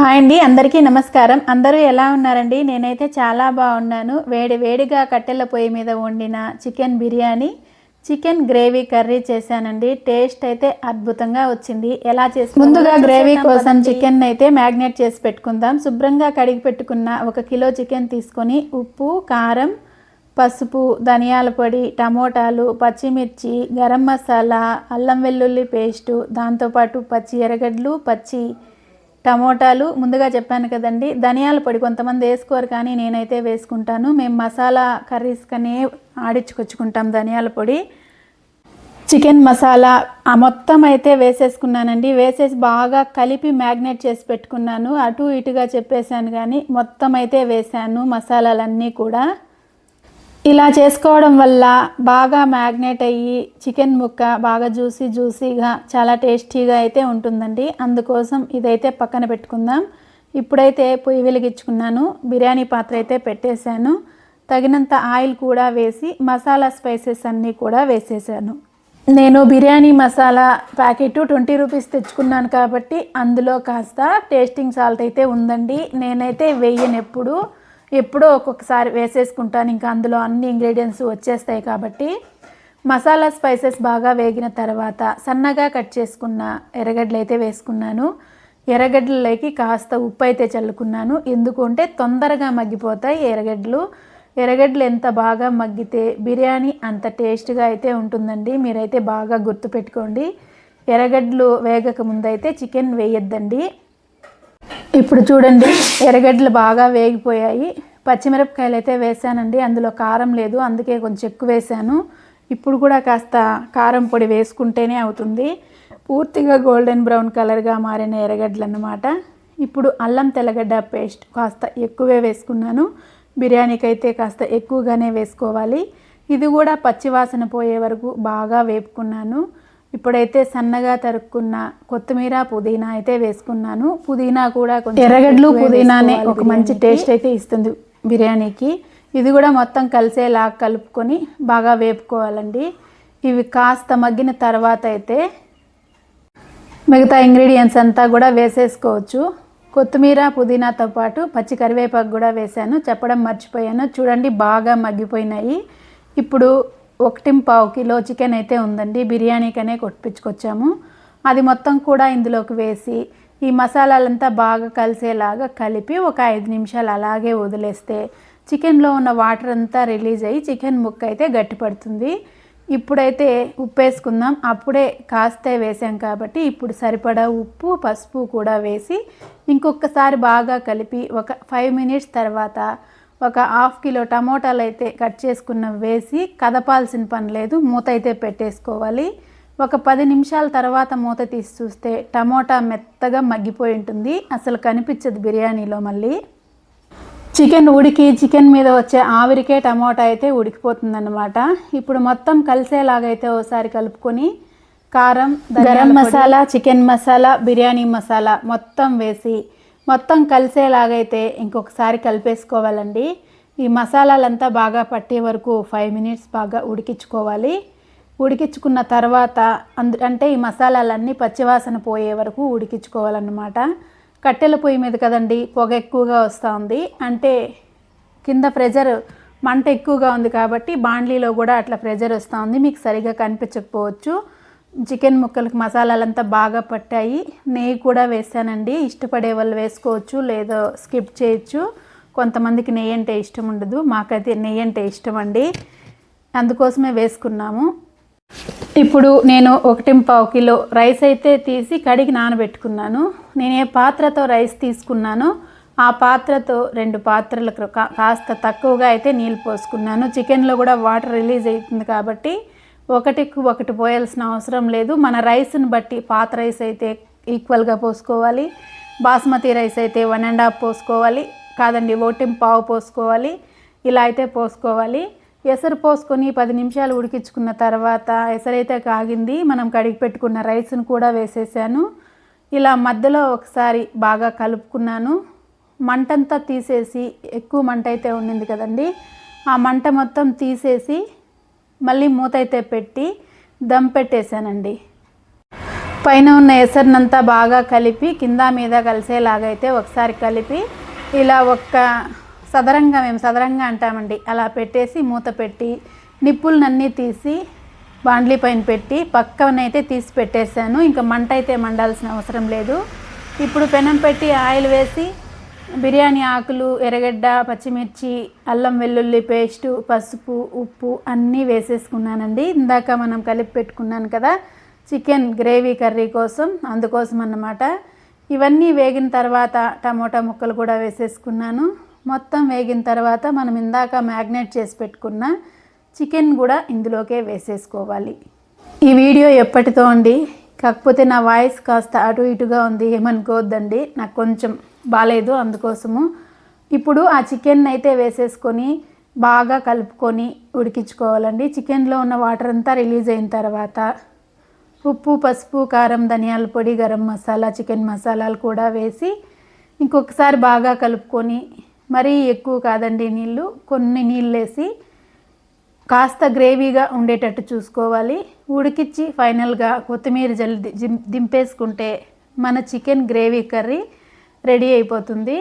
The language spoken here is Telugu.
హాయ్ అండి అందరికీ నమస్కారం. అందరూ ఎలా ఉన్నారండి? నేనైతే చాలా బాగున్నాను. వేడి వేడిగా కట్టెల పొయ్యి మీద వండిన chicken biryani chicken gravy curry చేశానండి. టేస్ట్ అయితే అద్భుతంగా వచ్చింది. ఎలా చేసి ముందుగా గ్రేవీ కోసం చికెన్ అయితే మ్యాగ్నేట్ చేసి పెట్టుకుందాం. శుభ్రంగా కడిగి పెట్టుకున్న ఒక కిలో చికెన్ తీసుకొని ఉప్పు కారం పసుపు ధనియాల పొడి టమోటాలు పచ్చిమిర్చి గరం మసాలా అల్లం వెల్లుల్లి పేస్టు దాంతోపాటు పచ్చి ఎర్రగడ్డలు పచ్చి టమోటాలు ముందుగా చెప్పాను కదండి ధనియాల పొడి కొంతమంది వేసుకోరు కానీ నేనైతే వేసుకుంటాను. మేము మసాలా కర్రీస్ కనే ఆడించుకొచ్చుకుంటాం ధనియాల పొడి. చికెన్ మసాలా ఆ మొత్తం అయితే వేసేసుకున్నానండి. వేసేసి బాగా కలిపి మ్యాగ్నేట్ చేసి పెట్టుకున్నాను. అటు ఇటుగా చెప్పేశాను కానీ మొత్తం అయితే వేసాను మసాలాలన్నీ కూడా. ఇలా చేసుకోవడం వల్ల బాగా మ్యాగ్నేట్ అయ్యి చికెన్ ముక్క బాగా జ్యూసీ జ్యూసీగా చాలా టేస్టీగా అయితే ఉంటుందండి. అందుకోసం ఇదైతే పక్కన పెట్టుకుందాం. ఇప్పుడైతే పొయ్యి వెలిగించుకున్నాను. బిర్యానీ పాత్ర అయితే పెట్టేశాను. తగినంత ఆయిల్ కూడా వేసి మసాలా స్పైసెస్ అన్నీ కూడా వేసేసాను. నేను biryani masala packet twenty rupees తెచ్చుకున్నాను కాబట్టి అందులో కాస్త టేస్టింగ్ సాల్ట్ అయితే ఉందండి. నేనైతే వెయ్యను ఎప్పుడో ఒక్కొక్కసారి వేసేసుకుంటాను. ఇంకా అందులో అన్ని ఇంగ్రీడియంట్స్ వచ్చేస్తాయి కాబట్టి మసాలా స్పైసెస్ బాగా వేగిన తర్వాత సన్నగా కట్ చేసుకున్న ఎర్రగడ్డలు అయితే వేసుకున్నాను. ఎర్రగడ్డలకి కాస్త ఉప్పు అయితే చల్లుకున్నాను. ఎందుకంటే తొందరగా మగ్గిపోతాయి ఎర్రగడ్డలు. ఎర్రగడ్డలు ఎంత బాగా మగ్గితే బిర్యానీ అంత టేస్ట్గా అయితే ఉంటుందండి. మీరైతే బాగా గుర్తుపెట్టుకోండి. ఎర్రగడ్డలు వేగక ముందైతే చికెన్ వేయొద్దండి. ఇప్పుడు చూడండి ఎర్రగడ్డలు బాగా వేగిపోయాయి. పచ్చిమిరపకాయలు అయితే వేసానండి అందులో కారం లేదు అందుకే కొంచెం ఎక్కువ వేసాను. ఇప్పుడు కూడా కాస్త కారం పొడి వేసుకుంటేనే అవుతుంది. పూర్తిగా గోల్డెన్ బ్రౌన్ కలర్గా మారిన ఎర్రగడ్డలు అన్నమాట ఇప్పుడు అల్లం తెల్లగడ్డ పేస్ట్ కాస్త ఎక్కువే వేసుకున్నాను. బిర్యానీకి అయితే కాస్త ఎక్కువగానే వేసుకోవాలి. ఇది కూడా పచ్చివాసన పోయే వరకు బాగా వేపుకున్నాను. ఇప్పుడైతే సన్నగా తరుక్కున్న కొత్తిమీర పుదీనా అయితే వేసుకున్నాను. పుదీనా కూడా కొంచెం ఎర్రగడ్డలు పుదీనానే ఒక మంచి టేస్ట్ అయితే ఇస్తుంది బిర్యానీకి. ఇది కూడా మొత్తం కలిసేలా కలుపుకొని బాగా వేపుకోవాలండి. ఇవి కాస్త మగ్గిన తర్వాత అయితే మిగతా ఇంగ్రీడియంట్స్ అంతా కూడా వేసేసుకోవచ్చు. కొత్తిమీర పుదీనాతో పాటు పచ్చి కరివేపాకు కూడా వేశాను. చెప్పడం మర్చిపోయాను. చూడండి బాగా మగ్గిపోయినాయి. ఇప్పుడు ఒకటి పావు కిలో చికెన్ అయితే ఉందండి. బిర్యానీకనే కొట్టించుకొచ్చాము. అది మొత్తం కూడా ఇందులోకి వేసి ఈ మసాలాలంతా బాగా కలిసేలాగా కలిపి ఒక ఐదు నిమిషాలు అలాగే వదిలేస్తే చికెన్లో ఉన్న వాటర్ అంతా రిలీజ్ అయ్యి చికెన్ ముక్క అయితే గట్టిపడుతుంది ఇప్పుడైతే ఉప్పు వేసుకుందాం అప్పుడే కాస్తే వేసాం కాబట్టి ఇప్పుడు సరిపడా ఉప్పు పసుపు కూడా వేసి ఇంకొకసారి బాగా కలిపి ఒక ఫైవ్ మినిట్స్ తర్వాత ఒక హాఫ్ కిలో టమోటాలు అయితే కట్ చేసుకున్న వేసి కదపాల్సిన పని లేదు మూత అయితే పెట్టేసుకోవాలి. ఒక పది నిమిషాల తర్వాత మూత తీసి చూస్తే టమోటా మెత్తగా మగ్గిపోయి ఉంటుంది. అసలు కనిపించదు బిర్యానీలో మళ్ళీ. చికెన్ ఉడికి చికెన్ మీద వచ్చే ఆవిరికే టమోటా అయితే ఉడికిపోతుందన్నమాట. ఇప్పుడు మొత్తం కలిసేలాగైతే ఒకసారి కలుపుకొని కారం గరం మసాలా చికెన్ మసాలా బిర్యానీ మసాలా మొత్తం వేసి మొత్తం కలిసేలాగైతే ఇంకొకసారి కలిపేసుకోవాలండి. ఈ మసాలాలంతా బాగా పట్టే వరకు ఫైవ్ మినిట్స్ బాగా ఉడికించుకోవాలి. ఉడికించుకున్న తర్వాత అందు అంటే ఈ మసాలాలన్నీ పచ్చివాసన పోయే వరకు ఉడికించుకోవాలన్నమాట. కట్టెల పొయ్యి మీద కదండి పొగ ఎక్కువగా వస్తూ ఉంది అంటే కింద ప్రెజర్ మంట ఎక్కువగా ఉంది కాబట్టి బాండ్లీలో కూడా అట్లా ప్రెజర్ వస్తూ ఉంది మీకు సరిగా కనిపించకపోవచ్చు. చికెన్ ముక్కలకు మసాలాలంతా బాగా పట్టాయి. నెయ్యి కూడా వేసానండి. ఇష్టపడే వాళ్ళు వేసుకోవచ్చు లేదో స్కిప్ చేయొచ్చు. కొంతమందికి నెయ్యి అంటే ఇష్టం ఉండదు. మాకైతే నెయ్యి అంటే ఇష్టం అండి. అందుకోసమే వేసుకున్నాము. ఇప్పుడు నేను ఒకటి పావు కిలో రైస్ అయితే తీసి కడిగి నానబెట్టుకున్నాను. నేను ఏ పాత్రతో రైస్ తీసుకున్నానో ఆ పాత్రతో రెండు పాత్రలకు కా- కాస్త తక్కువగా అయితే నీళ్ళు పోసుకున్నాను. చికెన్లో కూడా వాటర్ రిలీజ్ అవుతుంది కాబట్టి ఒకటికి ఒకటి పోయాల్సిన అవసరం లేదు. మన రైస్ని బట్టి పాత రైస్ అయితే ఈక్వల్గా పోసుకోవాలి. బాస్మతి రైస్ అయితే వన్ అండ్ హాఫ్ పోసుకోవాలి. కాదండి ఒకటి పావు పోసుకోవాలి. ఇలా అయితే పోసుకోవాలి. ఎసరు పోసుకొని పది నిమిషాలు ఉడికించుకున్న తర్వాత ఎసరైతే కాగింది. మనం కడిగి పెట్టుకున్న రైస్ను కూడా వేసేసాను. ఇలా మధ్యలో ఒకసారి బాగా కలుపుకున్నాను. మంటంతా తీసేసి ఎక్కువ మంట అయితే ఉండింది కదండి. ఆ మంట మొత్తం తీసేసి మళ్ళీ మూత అయితే పెట్టి దమ్ పెట్టేశానండి. పైన ఉన్న ఎసరినంతా బాగా కలిపి కింద మీద కలిసేలాగైతే ఒకసారి కలిపి ఇలా ఒక్క సదరంగా మేము సదరంగా అంటామండి. అలా పెట్టేసి మూత పెట్టి నిప్పులనన్నీ తీసి బాండ్లీ పైన పెట్టి పక్కనైతే తీసి పెట్టేశాను. ఇంకా మంట అయితే మండాల్సిన అవసరం లేదు. ఇప్పుడు పెనం పెట్టి ఆయిల్ వేసి బిర్యానీ ఆకులు ఎర్రగడ్డ పచ్చిమిర్చి అల్లం వెల్లుల్లి పేస్టు పసుపు ఉప్పు అన్నీ వేసేసుకున్నానండి. ఇందాక మనం కలిపి పెట్టుకున్నాను కదా చికెన్ గ్రేవీ కర్రీ కోసం అందుకోసం అన్నమాట. ఇవన్నీ వేగిన తర్వాత టమోటా ముక్కలు కూడా వేసేసుకున్నాను. మొత్తం వేగిన తర్వాత మనం ఇందాక మ్యాగ్నేట్ చేసి పెట్టుకున్న చికెన్ కూడా ఇందులోకే వేసేసుకోవాలి. ఈ వీడియో ఎప్పటితో అండి? కాకపోతే నా వాయిస్ కాస్త అటు ఇటుగా ఉంది. ఏమనుకోవద్దండి. నాకు కొంచెం బాగాలేదు అందుకోసము. ఇప్పుడు ఆ చికెన్ అయితే వేసేసుకొని బాగా కలుపుకొని ఉడికించుకోవాలండి. చికెన్లో ఉన్న వాటర్ అంతా రిలీజ్ అయిన తర్వాత ఉప్పు పసుపు కారం ధనియాల పొడి గరం మసాలా చికెన్ మసాలాలు కూడా వేసి ఇంకొకసారి బాగా కలుపుకొని మరీ ఎక్కువ కాదండి నీళ్ళు కొన్ని నీళ్ళు వేసి కాస్త గ్రేవీగా ఉండేటట్టు చూసుకోవాలి. ఉడికిచ్చి ఫైనల్గా కొత్తిమీర జల్లి దింపేసుకుంటే మన చికెన్ గ్రేవీ కర్రీ రెడీ అయిపోతుంది.